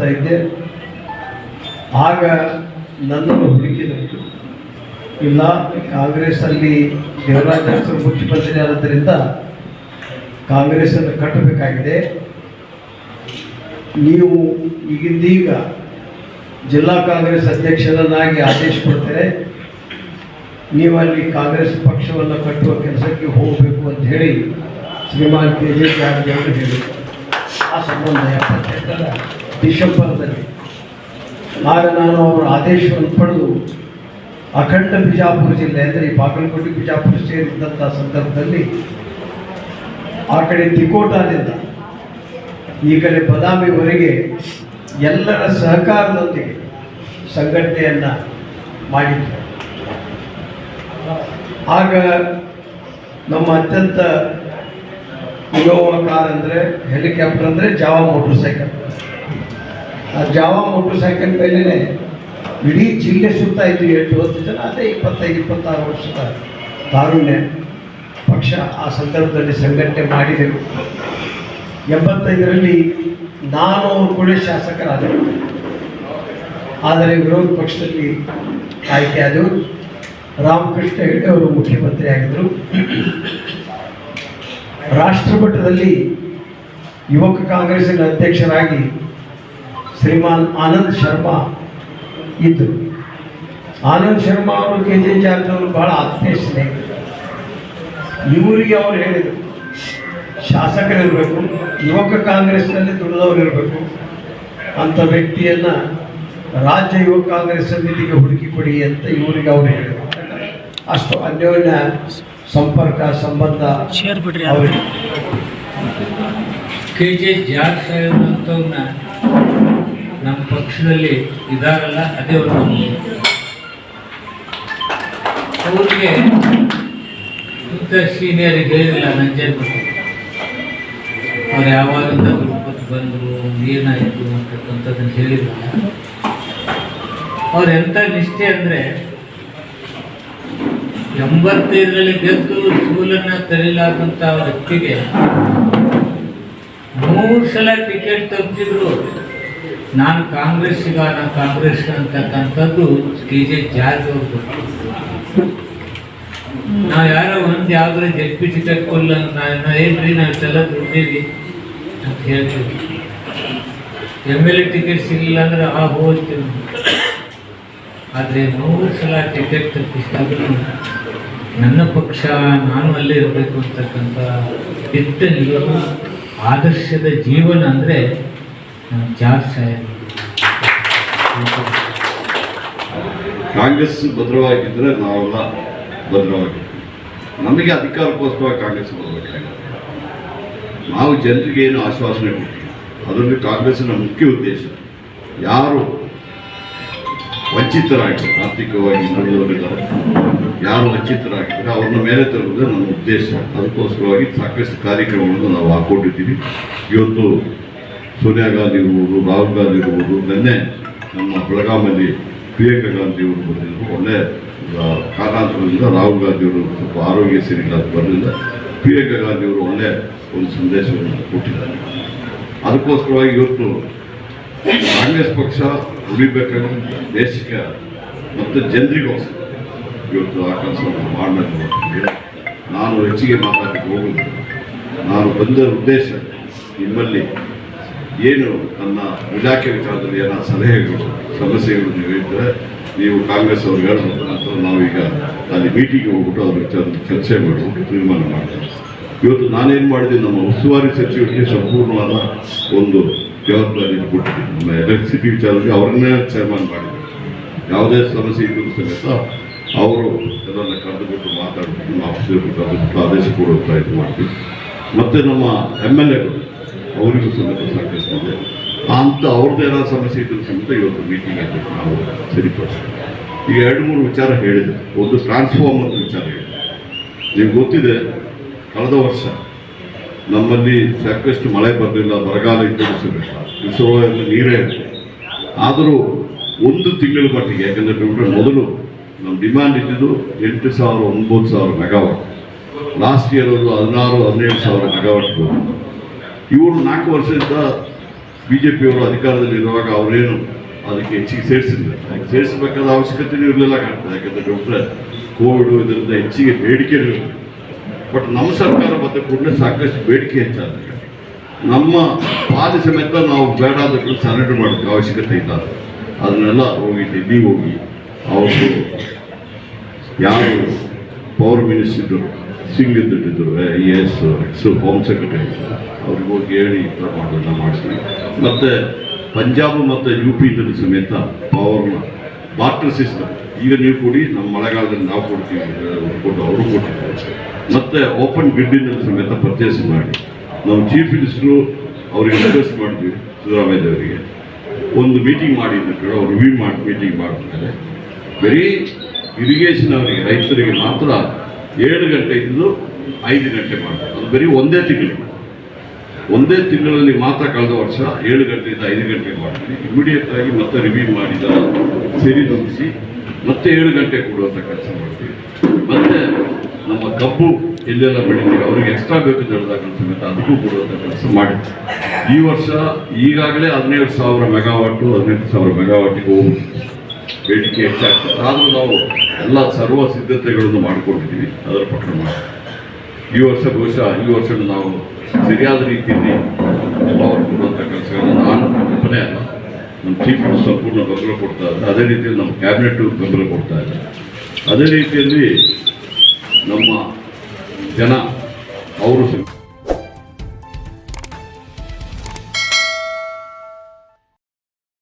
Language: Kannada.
ಓದ್ತಾ ಇದ್ದೆ. ಆಗ ನನ್ನನ್ನು ಹುಡುಕಿದರು ಇಲ್ಲ, ಕಾಂಗ್ರೆಸ್ಸಲ್ಲಿ ದೇವರಾಜ ಅರಸರು ಮುಖ್ಯಮಂತ್ರಿ ಆದದ್ದರಿಂದ ಕಾಂಗ್ರೆಸ್ಸನ್ನು ಕಟ್ಟಬೇಕಾಗಿದೆ. ನೀವು ಈಗಿಂದೀಗ ಜಿಲ್ಲಾ ಕಾಂಗ್ರೆಸ್ ಅಧ್ಯಕ್ಷರನ್ನಾಗಿ ಆದೇಶ ಕೊಡ್ತಾರೆ ನೀವು ಅಲ್ಲಿ ಕಾಂಗ್ರೆಸ್ ಪಕ್ಷವನ್ನು ಕಟ್ಟುವ ಕೆಲಸಕ್ಕೆ ಹೋಗಬೇಕು ಅಂತ ಹೇಳಿ ಶ್ರೀಮಾನ್ ಕೆ ಜೆ ಜಾರಕಿಹೊಳಿ ಹೇಳಿದರು. ಆ ಸಂಬಂಧ ಎಪ್ಪತ್ತೆಂಟರ ಡಿಸೆಂಬರ್ದಲ್ಲಿ ಆಗ ನಾನು ಅವರ ಆದೇಶವನ್ನು ಪಡೆದು ಅಖಂಡ ಬಿಜಾಪುರ ಜಿಲ್ಲೆ ಅಂದರೆ ಈ ಬಾಗಲಕೋಟೆ ಬಿಜಾಪುರ ಸೇರಿದ್ದಂಥ ಸಂದರ್ಭದಲ್ಲಿ ಆ ಕಡೆ ತಿಕೋಟಾದಿಂದ ಈ ಕಡೆ ಬದಾಮಿವರೆಗೆ ಎಲ್ಲರ ಸಹಕಾರದೊಂದಿಗೆ ಸಂಘಟನೆಯನ್ನು ಮಾಡಿದ್ರು. ಆಗ ನಮ್ಮ ಅತ್ಯಂತ ಇನೋವಾ ಕಾರ್ ಅಂದರೆ ಹೆಲಿಕಾಪ್ಟರ್ ಅಂದರೆ ಜಾವಾ ಮೋಟರ್ ಸೈಕಲ್ ಆ ಜಾವ ಮೋಟರ್ ಸೈಕಲ್ ಮೇಲೇ ಇಡೀ ಜಿಲ್ಲೆ ಸುತ್ತಾ ಇದ್ದು ಎಂಟು ಜನ, ಅದೇ ಇಪ್ಪತ್ತೈದು, ಇಪ್ಪತ್ತಾರು ವರ್ಷದ ತಾರುಣ್ಯ. ಪಕ್ಷ ಆ ಸಂದರ್ಭದಲ್ಲಿ ಸಂಘಟನೆ ಮಾಡಿದೆವು ಎಂಬತ್ತೈದರಲ್ಲಿ ನಾನು ಕೂಡ ಶಾಸಕರಾದರು. ಆದರೆ ವಿರೋಧ ಪಕ್ಷದಲ್ಲಿ ಆಯ್ಕೆ ಆದವು. ರಾಮಕೃಷ್ಣ ಹೆಗಡೆ ಅವರು ಮುಖ್ಯಮಂತ್ರಿ ಆಗಿದ್ದರು. ರಾಷ್ಟ್ರ ಮಟ್ಟದಲ್ಲಿ ಯುವಕ ಕಾಂಗ್ರೆಸ್ಸಿನ ಅಧ್ಯಕ್ಷರಾಗಿ ಶ್ರೀಮಾನ್ ಆನಂದ್ ಶರ್ಮಾ ಇದ್ದರು ಆನಂದ್ ಶರ್ಮಾ ಅವರು ಕೆ ಜೆ ಜಾರ್ಜವರು ಬಹಳ ಆತ್ಮೀಯ ಸ್ನೇಹಿತರು. ಇವರಿಗೆ ಅವರು ಹೇಳಿದರು ಶಾಸಕರಿರಬೇಕು ಯುವಕ ಕಾಂಗ್ರೆಸ್ನಲ್ಲಿ ದುಡಿದವರು ಇರಬೇಕು ಅಂಥ ವ್ಯಕ್ತಿಯನ್ನು ರಾಜ್ಯ ಯುವಕ ಕಾಂಗ್ರೆಸ್ ಸಮಿತಿಗೆ ಹುಡುಕಿ ಕೊಡಿ ಅಂತ ಇವರಿಗೆ ಅವರು ಹೇಳಿದರು. ಅಷ್ಟು ಅನ್ಯೋನ್ಯ ಸಂಪರ್ಕ ಸಂಬಂಧ ಶೇರ್ ಬಿಡ್ರಿ ಅವರಿಗೆ ಕೆ ಜೆ ಜಾರ್ಜ್ ಸಾಹೇಬ್ ಅಂತವ್ರನ್ನ ನಮ್ಮ ಪಕ್ಷದಲ್ಲಿ ಇದಾರಲ್ಲ, ಅದೇ ಅವರು ಅವ್ರಿಗೆ ಸೀನಿಯರಿಗೆ ಹೇಳಿಲ್ಲ ನಂಜನ್ ಅವ್ರು ಯಾವಾಗಿಂದ ಗುರುಪತ್ ಬಂದರು, ಏನಾಯಿತು ಅಂತಕ್ಕಂಥದ್ದನ್ನು ಹೇಳಿಲ್ಲ. ಅವ್ರು ಎಂಥ ನಿಷ್ಠೆ ಅಂದರೆ ಎಂಬತ್ತೈದರಲ್ಲಿ ಗೆದ್ದು ಸ್ಕೂಲನ್ನು ಕರೀಲಾರ್ದಂಥ ವ್ಯಕ್ತಿಗೆ ಮೂರು ಸಲ ಟಿಕೆಟ್ ತಪ್ಪಿದ್ರು ನಾನು ಕಾಂಗ್ರೆಸ್ಸಿಗ ನಾನು ಕಾಂಗ್ರೆಸ್ ಅಂತಕ್ಕಂಥದ್ದು ಕೆ ಜೆ ಜಾರ್ಜ್ ಅವರು ನಾವು ಯಾರೋ ಒಂದು ಯಾವ್ದಾರ ಜಡ್ ಪಿ ಟಿಕೆಟ್ ಕೊಲ್ಲ ಏನ್ರಿ ನಾವು ಇಷ್ಟೆಲ್ಲ ದುಡ್ಡೀವಿ ಅಂತ ಹೇಳ್ತೀವಿ. ಎಂ ಎಲ್ ಎ ಟಿಕೆಟ್ ಸಿಗಲಿಲ್ಲ ಅಂದ್ರೆ ಆ ಹೋಗ್ತೀವಿ ಆದರೆ ನೂರು ಸಲ ಟಿಕೆಟ್ ತಪ್ಪಿಸಿದಾಗಲೂ ನನ್ನ ಪಕ್ಷ ನಾನು ಅಲ್ಲೇ ಇರಬೇಕು ಅಂತಕ್ಕಂಥ ದಿಟ್ಟ ನಿಲುವು ಆದರ್ಶದ ಜೀವನ ಅಂದರೆ ಕಾಂಗ್ರೆಸ್ ಭದ್ರವಾಗಿದ್ದರೆ ನಾವೆಲ್ಲ ಭದ್ರವಾಗಿದ್ದೀವಿ ನಮಗೆ ಅಧಿಕಾರಕ್ಕೋಸ್ಕರವಾಗಿ ಕಾಂಗ್ರೆಸ್ ಬರಬೇಕಾಗಿದೆ. ನಾವು ಜನರಿಗೆ ಏನು ಆಶ್ವಾಸನೆ ಕೊಡ್ತೀವಿ ಅದರಲ್ಲಿ ಕಾಂಗ್ರೆಸ್ನ ಮುಖ್ಯ ಉದ್ದೇಶ ಯಾರು ವಂಚಿತರಾಗಿ ಆರ್ಥಿಕವಾಗಿ ಹಿಂದುಳಿದವರಿದ್ದಾರೆ ಯಾರು ವಂಚಿತರಾಗಿದ್ದಾರೆ, ಅವ್ರನ್ನ ಮೇಲೆ ತರುವುದು ನಮ್ಮ ಉದ್ದೇಶ. ಅದಕ್ಕೋಸ್ಕರವಾಗಿ ಸಾಕಷ್ಟು ಕಾರ್ಯಕ್ರಮಗಳನ್ನು ನಾವು ಹಾಕೊಂಡಿದ್ದೀವಿ ಇವತ್ತು ಸೋನಿಯಾ ಗಾಂಧಿ ಇರ್ಬೋದು ರಾಹುಲ್ ಗಾಂಧಿ ಇರ್ಬೋದು ನಿನ್ನೆ ನಮ್ಮ ಬೆಳಗಾಮಲ್ಲಿ ಪ್ರಿಯಾಂಕಾ ಗಾಂಧಿ ಅವರು ಬಂದಿದ್ದರು ಒಳ್ಳೆ ಕಾರಣಾಂತರದಿಂದ ರಾಹುಲ್ ಗಾಂಧಿ ಅವರು ಸ್ವಲ್ಪ ಆರೋಗ್ಯ ಸರಿಯಿಲ್ಲ ಅಂತ ಬರಲಿಲ್ಲ ಪ್ರಿಯಾಂಕಾ ಗಾಂಧಿ ಅವರು ಒಳ್ಳೆ ಒಂದು ಸಂದೇಶವನ್ನು ಕೊಟ್ಟಿದ್ದಾರೆ. ಅದಕ್ಕೋಸ್ಕರವಾಗಿ ಇವತ್ತು ಕಾಂಗ್ರೆಸ್ ಪಕ್ಷ ಉಳಿಬೇಕಾದ್ರೆ ದೇಶಕ್ಕೆ ಮತ್ತು ಜನರಿಗೋಸ್ಕರ ಇವತ್ತು ಆ ಕೆಲಸವನ್ನು ಮಾಡಬೇಕು ನಾನು ಹೆಚ್ಚಿಗೆ ಮಾತಾಡಕ್ಕೆ ಹೋಗುದು ನಾನು ಬಂದ ಉದ್ದೇಶ ನಿಮ್ಮಲ್ಲಿ ಏನು ನನ್ನ ಇಲಾಖೆ ವಿಚಾರದಲ್ಲಿ ಏನಾದ್ರು ಸಲಹೆಗಳು, ಸಮಸ್ಯೆಗಳು ನೀವು ಇದ್ದರೆ ನೀವು ಕಾಂಗ್ರೆಸ್ ಅವರು ಹೇಳ್ಬೋದು ನಂತರ ನಾವೀಗ ಅಲ್ಲಿ ಮೀಟಿಂಗ್ಗೆ ಹೋಗ್ಬಿಟ್ಟು ಅದ್ರ ವಿಚಾರದಲ್ಲಿ ಚರ್ಚೆ ಮಾಡಿಬಿಟ್ಟು ತೀರ್ಮಾನ ಮಾಡ್ತಾರೆ ಇವತ್ತು ನಾನೇನು ಮಾಡಿದೆ ನಮ್ಮ ಉಸ್ತುವಾರಿ ಸಚಿವರಿಗೆ ಸಂಪೂರ್ಣವಾದ ಒಂದು ಜವಾಬ್ದಾರಿ ಕೊಟ್ಟಿದ್ದೀನಿ. ನಮ್ಮ ಎಲೆಕ್ಟ್ರಿಸಿಟಿ ವಿಚಾರದಲ್ಲಿ ಅವರನ್ನೇ ಚೇರ್ಮನ್ ಮಾಡಿದ್ದೀನಿ ಯಾವುದೇ ಸಮಸ್ಯೆ ಇದ್ದರೂ ಸಮೇತ ಅವರು ಅದನ್ನು ಕರೆದುಬಿಟ್ಟು ಮಾತಾಡ್ಬಿಟ್ಟು ನಮ್ಮ ಆಫೀಸರ್ ಕರೆದುಬಿಟ್ಟು ಆದೇಶ ಕೊಡುವಂಥ ಇದು ಮಾಡ್ತೀವಿ. ಮತ್ತು ನಮ್ಮ ಎಂ ಎಲ್ ಎಗಳು ಅವರಿಗೂ ಸಮೇತ ಸಾಕಷ್ಟಿದೆ ಅಂತ ಅವ್ರದ್ದು ಏನಾದ್ರು ಸಮಸ್ಯೆ ಇದ್ದರೂ ಸಮೇತ ಇವತ್ತು ಮೀಟಿಂಗ್ ಅಂತ ನಾವು ಸರಿಪಡಿಸ್ತೀವಿ ಈಗ ಎರಡು ಮೂರು ವಿಚಾರ ಹೇಳಿದೆ ಒಂದು ಟ್ರಾನ್ಸ್ಫಾರ್ಮರ್ ವಿಚಾರ ಹೇಳಿದೆ ನಿಮ್ಗೆ ಗೊತ್ತಿದೆ, ಕಳೆದ ವರ್ಷ ನಮ್ಮಲ್ಲಿ ಸಾಕಷ್ಟು ಮಳೆ ಬರಲಿಲ್ಲ, ಬರಗಾಲ ಇದ್ದಿರಬೇಕು ರಿಸರ್ವಾಯರ್ನಲ್ಲಿ ನೀರೇ ಇರುತ್ತೆ ಆದರೂ ಒಂದು ತಿಂಗಳ ಮಟ್ಟಿಗೆ, ಯಾಕಂದರೆ ಮೊದಲು ನಮ್ಮ ಡಿಮ್ಯಾಂಡ್ ಇದ್ದಿದ್ದು ಎಂಟು ಸಾವಿರ, ಒಂಬತ್ತು ಸಾವಿರ ಮೆಗಾವಾಟ್. ಲಾಸ್ಟ್ ಇಯರ್ ಅವರು ಹದಿನಾರು, ಹದಿನೇಳು ಸಾವಿರ ಮೆಗಾವಾಟ್ ಇವರು ನಾಲ್ಕು ವರ್ಷದಿಂದ ಬಿ ಜೆ ಪಿಯವರು ಅಧಿಕಾರದಲ್ಲಿರುವಾಗ ಅವರೇನು ಅದಕ್ಕೆ ಹೆಚ್ಚಿಗೆ ಸೇರಿಸಿಲ್ಲ ಸೇರಿಸಬೇಕಾದ ಅವಶ್ಯಕತೆಯೂ ಇರಲಿಲ್ಲ ಕಾಣ್ತದೆ. ಯಾಕಂದರೆ ಡಾಕ್ಟ್ರೆ, ಕೋವಿಡ್ ಇದರಿಂದ ಹೆಚ್ಚಿಗೆ ಬೇಡಿಕೆ ಬಟ್ ನಮ್ಮ ಸರ್ಕಾರ ಮತ್ತೆ ಕೂಡಲೇ ಸಾಕಷ್ಟು ಬೇಡಿಕೆ ಹೆಚ್ಚಾದ. ನಮ್ಮ ಪಾದ ಸಮೇತ ನಾವು ಬೇಡ ಅಂತ ಸರೆಂಡರ್ ಮಾಡೋಕ್ಕೆ ಅವಶ್ಯಕತೆ ಇಲ್ಲ ಅದನ್ನೆಲ್ಲ ಹೋಗಿ ಡೆಲ್ಲಿ ಹೋಗಿ, ಅವರು ಯಾರು ಪವರ್ ಮಿನಿಸ್ಟರ್ ಇದ್ದರು Singh ಇದ್ದಿದ್ದರು I A S ex home secretary ಅವ್ರಿಗೆ ಹೋಗಿ ಹೇಳಿ ಈ ಥರ ಮಾಡೋದನ್ನ ಮಾಡ್ತೀವಿ ಮತ್ತು ಪಂಜಾಬ್ ಮತ್ತು ಯು ಪಿ ಇದ್ದಲ್ಲಿ ಸಮೇತ ಪವರ್ನ ಬಾರ್ಟರ್ ಸಿಸ್ಟಮ್ ಈಗ ನೀವು ಕೊಡಿ, ನಮ್ಮ ಮಳೆಗಾಲದಲ್ಲಿ ನಾವು ಕೊಡ್ತೀವಿ ಕೊಟ್ಟು, ಅವರು ಕೊಟ್ಟಿದ್ದಾರೆ. ಮತ್ತು ಓಪನ್ ಗ್ರಿಡ್ಡಿನಲ್ಲಿ ಸಮೇತ ಪರ್ಚೇಸ್ ಮಾಡಿ. ನಾವು ಚೀಫ್ ಮಿನಿಸ್ಟ್ರು ಅವ್ರಿಗೆ ರಿಕ್ವೆಸ್ಟ್ ಮಾಡಿದ್ವಿ, ಸಿದ್ದರಾಮಯ್ಯ ಅವರಿಗೆ. ಒಂದು ಮೀಟಿಂಗ್ ಮಾಡಿ ಹೇಳಿ, ಅವ್ರು ರಿವ್ಯೂ ಮಾಡಿ ಮೀಟಿಂಗ್ ಮಾಡಿದ್ಮೇಲೆ ಬರೀ ಇರಿಗೇಷನ್ ಅವರಿಗೆ, ರೈತರಿಗೆ ಮಾತ್ರ ಏಳು ಗಂಟೆ ಇದ್ದು ಐದು ಗಂಟೆ ಮಾಡ್ತಾರೆ. ಅದು ಬರೀ ಒಂದೇ ತಿಂಗಳು. ಒಂದೇ ತಿಂಗಳಲ್ಲಿ ಮಾತ್ರ ಕಳೆದ ವರ್ಷ ಏಳು ಗಂಟೆಯಿಂದ ಐದು ಗಂಟೆ ಮಾಡ್ತೀನಿ ಇಮಿಡಿಯೇಟ್ ಆಗಿ ಮತ್ತೆ ರಿವ್ಯೂ ಮಾಡಿದ ಸರಿದೂಗಿಸಿ ಮತ್ತೆ ಏಳು ಗಂಟೆ ಕೊಡುವಂಥ ಕೆಲಸ ಮಾಡ್ತೀವಿ. ಮತ್ತೆ ನಮ್ಮ ಕಬ್ಬು ಎಲ್ಲೆಲ್ಲ ಬೆಳಿತೀವಿ ಅವ್ರಿಗೆ ಎಕ್ಸ್ಟ್ರಾ ಬೇಕು ಹೇಳಿದಾಗ ಸಮೇತ ಅದಕ್ಕೂ ಕೊಡುವಂಥ ಕೆಲಸ ಮಾಡಿದ್ವಿ. ಈ ವರ್ಷ ಈಗಾಗಲೇ ಹದಿನೇಳು ಸಾವಿರ ಮೆಗಾವಾಟು ಹದಿನೆಂಟು ಸಾವಿರ ಮೆಗಾವಾಟಿಗೆ ಹೋಗುತ್ತೆ ಬೇಡಿಕೆ ಹೆಚ್ಚಾಗ್ತದೆ ಆದರೂ ನಾವು ಎಲ್ಲ ಸರ್ವ ಸಿದ್ಧತೆಗಳನ್ನು ಮಾಡಿಕೊಂಡಿದ್ದೀವಿ. ಅದರ ಪ್ರಕಾರ ಮಾಡಿ ಈ ವರ್ಷ ಬಹುಶಃ ಈ ವರ್ಷ ನಾವು ಸರಿಯಾದ ರೀತಿಯಲ್ಲಿ ಅವರು ಕೊಡುವಂಥ ಕೆಲಸಗಳನ್ನು ನಾನು ಒಬ್ಬನೇ ಅಲ್ಲ. ನಮ್ಮ ಚೀಫ್ ಮಿನಿಸ್ಟರ್ ಪೂರ್ಣ ಬೆಂಬಲ ಕೊಡ್ತಾ ಇದ್ದಾರೆ. ಅದೇ ರೀತಿಯಲ್ಲಿ ನಮ್ಮ ಕ್ಯಾಬಿನೆಟ್ ಬೆಂಬಲ ಕೊಡ್ತಾ ಇದೆ ಅದೇ ರೀತಿಯಲ್ಲಿ ನಮ್ಮ ಜನ, ಅವರು